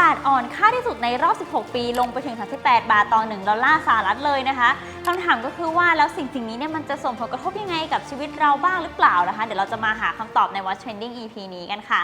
บาทอ่อนค่าที่สุดในรอบ 16 ปี ลงไปถึง 38 บาทต่อ 1 ดอลลาร์สหรัฐเลยนะคะคำถามก็คือว่าแล้วสิ่งสิ่งนี้เนี่ยมันจะส่งผลกระทบยังไงกับชีวิตเราบ้างหรือเปล่านะคะ เดี๋ยวเราจะมาหาคำตอบใน Watch Trending EP นี้กันค่ะ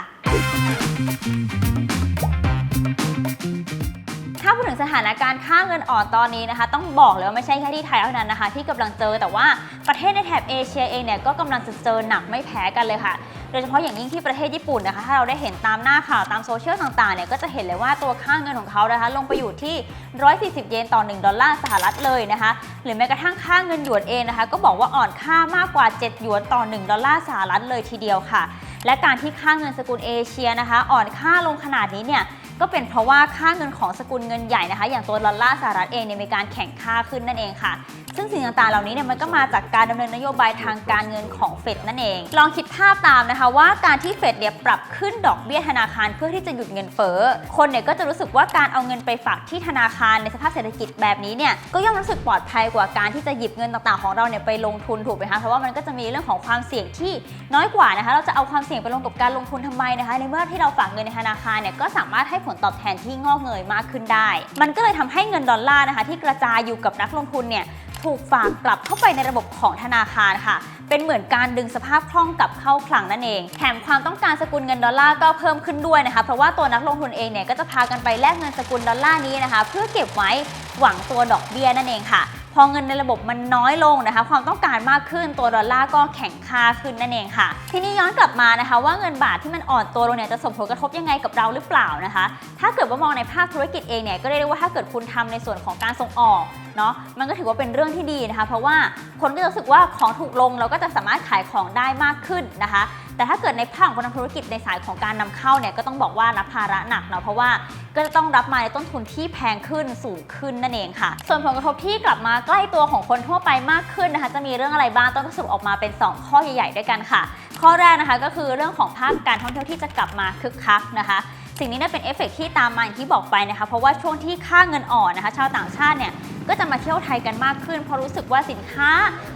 ถ้าพูดถึงสถานการณ์ค่าเงินอ่อนตอนนี้นะคะ ต้องบอกเลยว่าไม่ใช่แค่ที่ไทยเท่านั้นนะคะ ที่กำลังเจอแต่ว่าประเทศในแถบเอเชียเองเนี่ยก็กำลังจะเจอหนักไม่แพ้กันเลยค่ะ โดยเฉพาะอย่างยิ่งที่ประเทศญี่ปุ่นนะคะ ถ้าเราได้เห็นตามหน้าข่าวตามโซเชียลต่างๆเนี่ยก็จะเห็นเลยว่าตัวค่าเงินของเขานะคะลงไปอยู่ที่ 140 เยนต่อ 1 ดอลลาร์สหรัฐเลยนะคะ หรือแม้กระทั่งค่าเงินหยวนเองนะคะ ก็บอกว่าอ่อนค่ามากกว่า 7 หยวนต่อ 1 ดอลลาร์สหรัฐเลยทีเดียวค่ะ และการที่ค่าเงินสกุลเอเชียนะคะ อ่อนค่าลงขนาดนี้เนี่ย ก็เป็นเพราะว่าค่าเงินของสกุลเงินใหญ่นะคะ อย่างตัวดอลลาร์สหรัฐเองเนี่ยมีการแข่งค่าขึ้นนั่นเองค่ะ ซึ่งสิ่งต่างๆเหล่านี้เนี่ยมันก็มาจากการดำเนินนโยบายทางการเงินของเฟดนั่นเอง ลองคิดภาพตามนะคะว่าการที่เฟดเนี่ยปรับขึ้นดอกเบี้ยธนาคารเพื่อที่จะหยุดเงินเฟ้อ คนเนี่ยก็จะรู้สึกว่าการเอาเงินไปฝากที่ธนาคารในสภาพเศรษฐกิจแบบนี้เนี่ยก็ย่อมรู้สึกปลอดภัยกว่าการที่จะหยิบเงินต่างๆของเราเนี่ยไปลงทุนถูกไหมคะ เพราะว่ามันก็จะมีเรื่องของความเสี่ยงที่น้อยกว่านะคะ เราจะเอาความเสี่ยงไปลงกับการลงทุนทำไมนะคะ ในเมื่อที่เราฝากเงินในธนาคารเนี่ยก็สามารถให้ผลตอบแทนที่งอกเงยมากขึ้นได้ มันก็เลยทำให้เงินดอลลาร์นะคะ ที่กระจายอยู่กับนักลงทุนเนี่ยถูกฝากกลับเข้าไปในระบบของธนาคารค่ะ เป็นเหมือนการดึงสภาพคล่องกลับเข้าคลังนั่นเอง แถมความต้องการสกุลเงินดอลลาร์ก็เพิ่มขึ้นด้วยนะคะ เพราะว่าตัวนักลงทุนเองเนี่ยก็จะพากันไปแลกเงินสกุลดอลลาร์นี้นะคะ เพื่อเก็บไว้หวังตัวดอกเบี้ยนั่นเองค่ะ พอเงินในระบบมันน้อยลงนะคะ ความต้องการมากขึ้นตัวดอลลาร์ก็แข็งค่าขึ้นนั่นเองค่ะ ทีนี้ย้อนกลับมานะคะ ว่าเงินบาทที่มันอ่อนตัวลงเนี่ยจะส่งผลกระทบยังไงกับเราหรือเปล่านะคะ ถ้าเกิดว่ามองในภาคธุรกิจเองเนี่ยก็เรียกได้ว่าถ้าเกิดคุณทำในส่วนของการส่งออกเนาะมันก็ถือว่าเป็นเรื่องที่ดีนะคะ เพราะว่าคนก็จะรู้สึกว่าของถูกลงเราก็จะสามารถขายของได้มากขึ้นนะคะ แต่ถ้าเกิดในภาคของคนทำธุรกิจในสายของการนำเข้าเนี่ยก็ต้องบอกว่ารับภาระหนักเนาะเพราะว่าก็จะต้องรับมาในต้นทุนที่แพงขึ้นสูงขึ้นนั่นเองค่ะ ส่วนผลกระทบที่กลับมาใกล้ตัวของคนทั่วไปมากขึ้นนะคะ จะมีเรื่องอะไรบ้างต้องสรุปออกมาเป็น 2 ข้อใหญ่ ๆ ด้วยกันค่ะ ข้อแรกนะคะก็คือเรื่องของภาคการท่องเที่ยวที่จะกลับมาคึกคักนะคะสิ่งนี้เนี่ยเป็นเอฟเฟกต์ที่ตามมาอย่างที่บอกไปนะคะ เพราะว่าช่วงที่ค่าเงินอ่อนนะคะ ชาวต่างชาติเนี่ย ก็จะมาเที่ยวไทยกันมากขึ้น เพราะรู้สึกว่าสินค้า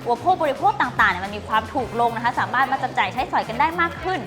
อุปโภคบริโภคต่างๆเนี่ยมันมีความถูกลงนะคะ สามารถมาจับจ่ายใช้สอยกันได้มากขึ้น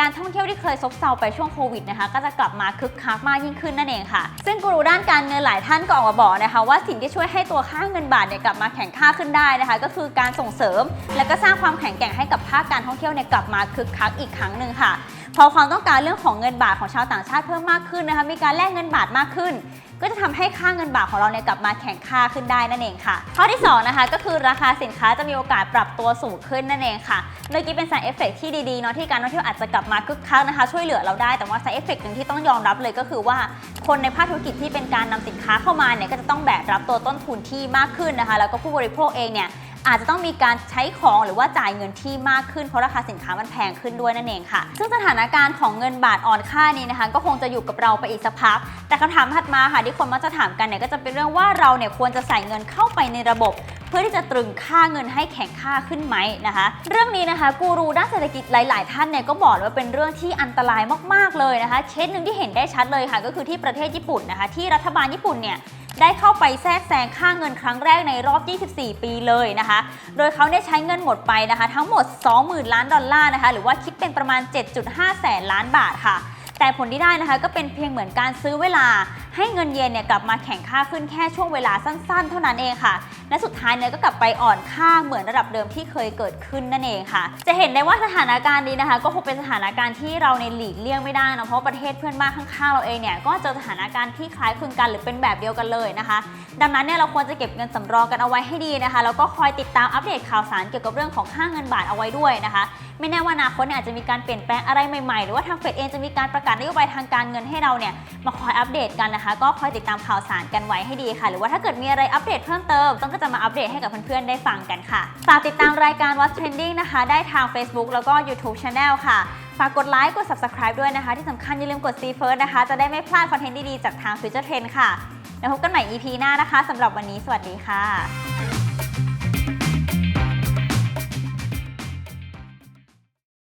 การท่องเที่ยวที่เคยซบเซาไปช่วงโควิดนะคะ ก็จะกลับมาคึกคักมากยิ่งขึ้นนั่นเองค่ะ ซึ่งกูรูด้านการเงินหลายท่านก็ออกมาบอกนะคะว่าสิ่งที่ช่วยให้ตัวค่าเงินบาทเนี่ยกลับมาแข็งค่าขึ้นได้นะคะ ก็คือการส่งเสริม และก็สร้างความแข็งแกร่งให้กับภาคการท่องเที่ยวเนี่ยกลับมาคึกคักอีกครั้งหนึ่งค่ะพอความต้องการเรื่องของเงินบาทของชาวต่างชาติเพิ่มมากขึ้นนะคะ มีการแลกเงินบาทมากขึ้น ก็จะทำให้ค่าเงินบาทของเราเนี่ยกลับมาแข็งค่าขึ้นได้นั่นเองค่ะ ข้อที่2นะคะก็คือราคาสินค้าจะมีโอกาสปรับตัวสูงขึ้นนั่นเองค่ะเมื่อกี้เป็นสายเอฟเฟกที่ดีๆเนาะที่การท่องเที่ยวอาจจะกลับมาคึกคักนะคะ ช่วยเหลือเราได้แต่ว่าสายเอฟเฟกหนึ่งที่ต้องยอมรับเลยก็คือว่าคนในภาคธุรกิจที่เป็นการนำสินค้าเข้ามาเนี่ยก็จะต้องแบกรับตัวต้นทุนที่มากขึ้นนะคะ แล้วก็ผู้บริโภคเองเนี่ย อาจจะต้องมีการใช้ของหรือว่าจ่ายเงินที่มากขึ้นเพราะราคาสินค้ามันแพงขึ้นด้วยนั่นเองค่ะ ซึ่งสถานการณ์ของเงินบาทอ่อนค่านี้นะคะ ก็คงจะอยู่กับเราไปอีกสักพัก แต่คำถามถัดมาค่ะที่คนมักจะถามกันเนี่ยก็จะเป็นเรื่องว่าเราเนี่ยควรจะใส่เงินเข้าไปในระบบ เพื่อที่จะตรึงค่าเงินให้แข็งค่าขึ้นไหมนะคะ เรื่องนี้นะคะกูรูด้านเศรษฐกิจหลาย ๆ ท่านเนี่ยก็บอกว่าเป็นเรื่องที่อันตรายมาก ๆ เลยนะคะเคสหนึ่งที่เห็นได้ชัดเลยค่ะ ก็คือที่ประเทศญี่ปุ่นนะคะ ที่รัฐบาลญี่ปุ่นเนี่ยได้เข้าไปแทรกแซงค่าเงินครั้งแรกในรอบ 24 ปีเลยนะคะ โดยเขาได้ใช้เงินหมดไปนะคะ ทั้งหมด 20,000 ล้านดอลลาร์นะคะ หรือว่าคิดเป็นประมาณ 7.5 แสนล้านบาทค่ะ แต่ผลที่ได้นะคะก็เป็นเพียงเหมือนการซื้อเวลา ให้เงินเยนเนี่ยกลับมาแข่งค่าขึ้นแค่ช่วงเวลาสั้นๆ เท่านั้นเองค่ะ และสุดท้ายเนี่ยก็กลับไปอ่อนค่าเหมือนระดับเดิมที่เคยเกิดขึ้นนั่นเองค่ะ จะเห็นได้ว่าสถานการณ์นี้นะคะ ก็คงเป็นสถานการณ์ที่เราในหลีกเลี่ยงไม่ได้นะเพราะประเทศเพื่อนบ้านข้างๆเราเองเนี่ยก็เจอสถานการณ์ที่คล้ายคลึงกันหรือเป็นแบบเดียวกันเลยนะคะ ดังนั้นเนี่ยเราควรจะเก็บเงินสำรองกันเอาไว้ให้ดีนะคะแล้วก็คอยติดตามอัปเดตข่าวสารเกี่ยวกับเรื่องของค่าเงินบาทเอาไว้ด้วยนะคะ ไม่แน่ว่าอนาคตเนี่ยอาจจะมีการเปลี่ยนแปลงอะไรใหม่ๆ หรือว่าทางเฟดเองจะมีการประกาศนโยบายทางการเงินให้เราเนี่ยมาคอยอัปเดตกันนะคะก็คอยติดตามข่าวสารกันไว้ให้ดีค่ะ หรือว่าถ้าเกิดมีอะไรอัปเดตเพิ่มเติม ต้องก็จะมาอัปเดตให้กับเพื่อนๆได้ฟังกันค่ะ ฝากติดตามรายการ What's Trending นะคะ ได้ทาง Facebook แล้วก็ YouTube Channel ค่ะ ฝากกดไลค์ กด Subscribe ด้วยนะคะ ที่สำคัญอย่าลืมกด See First นะคะ จะได้ไม่พลาดคอนเทนต์ดีๆจากทาง Future Trend ค่ะ แล้วพบกันใหม่ EP หน้านะคะสำหรับวันนี้สวัสดีค่ะ